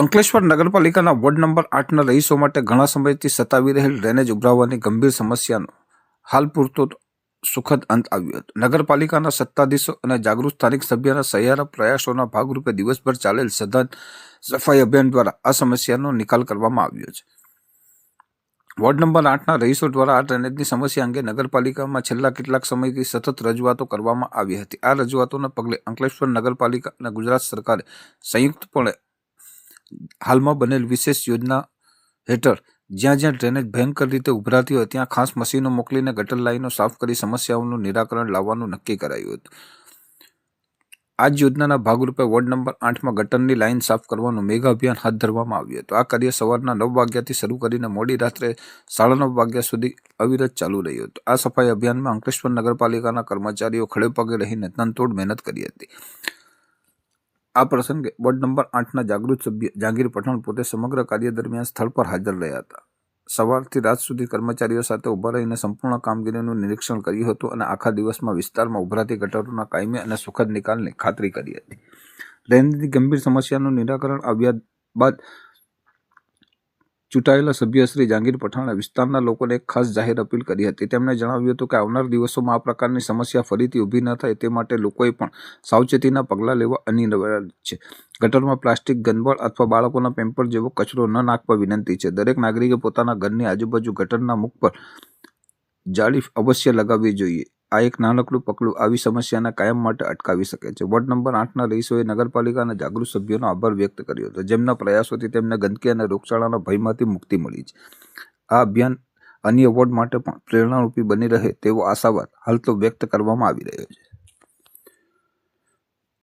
અંકલેશ્વર નગરપાલિકાના ward number આઠના રહીશો માટે ઘણા સમયથી સતાવી રહેલ ડ્રેનેજ ઉભરાવવાની ગંભીર સમસ્યાનો હાલ પૂરતો સુખદ અંત આવ્યો હતો. નગરપાલિકાના સત્તાધીશો અને જાગૃત સ્થાનિક સભ્યના સહિયારા પ્રયાસોના ભાગરૂપે દિવસભર ચાલેલ સઘન સફાઈ અભિયાન દ્વારા આ સમસ્યાનો નિકાલ કરવામાં આવ્યો છે. વોર્ડ નંબર આઠના રહીશો દ્વારા આ ડ્રેનેજની સમસ્યા અંગે નગરપાલિકામાં છેલ્લા કેટલાક સમયથી સતત રજૂઆતો કરવામાં આવી હતી. આ રજૂઆતોના પગલે અંકલેશ્વર નગરપાલિકા અને ગુજરાત સરકારે સંયુક્તપણે હાલમાં બનેલ વિશેષ યોજના હેઠળ જ્યાં જ્યાં ડ્રેનેજ ભયંકર રીતે ઉભરાતી હોય, ત્યાં ખાસ મશીનો મોકલીને ગટર લાઈનો સાફ કરી સમસ્યાઓનું નિરાકરણ લાવવાનું નક્કી કરાયું હતું. આ જ યોજનાના ભાગરૂપે વોર્ડ નંબર આઠમાં ગટરની લાઈન સાફ કરવાનું મેગા અભિયાન હાથ ધરવામાં આવ્યું હતું. આ કાર્ય સવારના નવ વાગ્યાથી શરૂ કરીને મોડી રાત્રે સાડા નવ વાગ્યા સુધી અવિરત ચાલુ રહ્યું હતું. આ સફાઈ અભિયાનમાં અંકલેશ્વર નગરપાલિકાના કર્મચારીઓ ખડે પગે રહીને તનતોડ મહેનત કરી હતી. આ પ્રસંગે વોર્ડ નંબર આઠના જાગૃત સભ્ય જાંગીર પઠાણ પોતે સમગ્ર કાર્ય દરમિયાન સ્થળ પર હાજર રહ્યા હતા. સવારથી રાત સુધી કર્મચારીઓ સાથે ઊભા રહીને સંપૂર્ણ કામગીરીનું નિરીક્ષણ કર્યું હતું અને આખા દિવસમાં વિસ્તારમાં ઉભરાતી ગટરોના કાયમી અને સુખદ નિકાલની ખાતરી કરી હતી. ડ્રેનેજની ગંભીર સમસ્યાનું નિરાકરણ આવ્યા બાદ ચૂંટાયેલા સભ્ય શ્રી જાંગીર પઠાણે વિસ્તારના લોકોને ખાસ જાહેર અપીલ કરી હતી. તેમણે જણાવ્યું હતું કે આવનાર દિવસોમાં આ પ્રકારની સમસ્યા ફરીથી ઊભી ન થાય તે માટે લોકોએ પણ સાવચેતીના પગલાં લેવા અનિવાર્ય છે. ગટરમાં પ્લાસ્ટિક ગનબળ અથવા બાળકોના પેમ્પર જેવો કચરો ન નાખવા વિનંતી છે. દરેક નાગરિકે પોતાના ઘરની આજુબાજુ ગટરના મુખ પર જાળી અવશ્ય લગાવવી જોઈએ. આ એક નાનકડું પગલું આવી સમસ્યાને કાયમ માટે અટકાવી શકે છે. વોર્ડ નંબર આઠના રહીશોએ નગરપાલિકાના જાગૃત સભ્યોનો આભાર વ્યક્ત કર્યો હતો, જેમના પ્રયાસોથી તેમને ગંદકી અને રોગચાળાના ભયમાંથી મુક્તિ મળી છે. આ અભિયાન અન્ય વોર્ડ માટે પણ પ્રેરણારૂપી બની રહે તેવો આશાવાદ હાલ તો વ્યક્ત કરવામાં આવી રહ્યો છે.